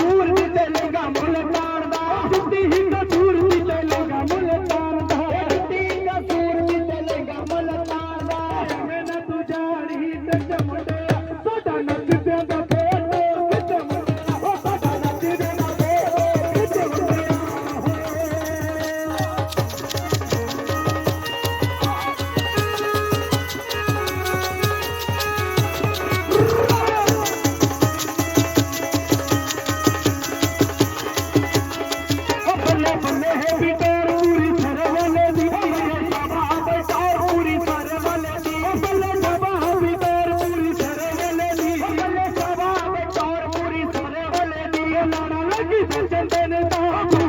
सूरज ते निगाह मुल्तान दा जुटी हिंद ಸಂಜನ ತನ ತಾ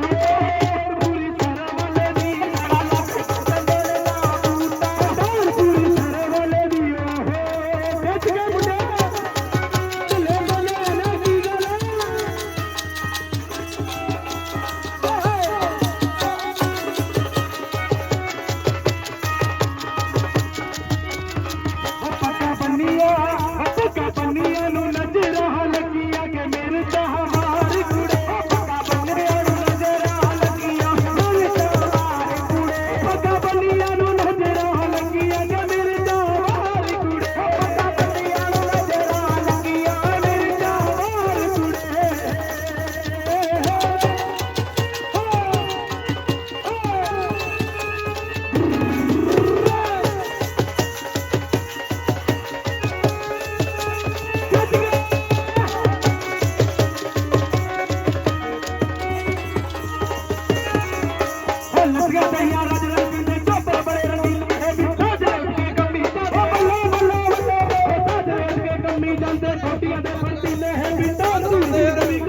ਜੰਮੀ ਜਾਂਦੇ ਛੋਟੀਆਂ ਦੇ ਫਰਤੀਲੇ ਹੈ ਬਿੰਦੋ ਤੁਸੀਂ ਦੇ ਵੀ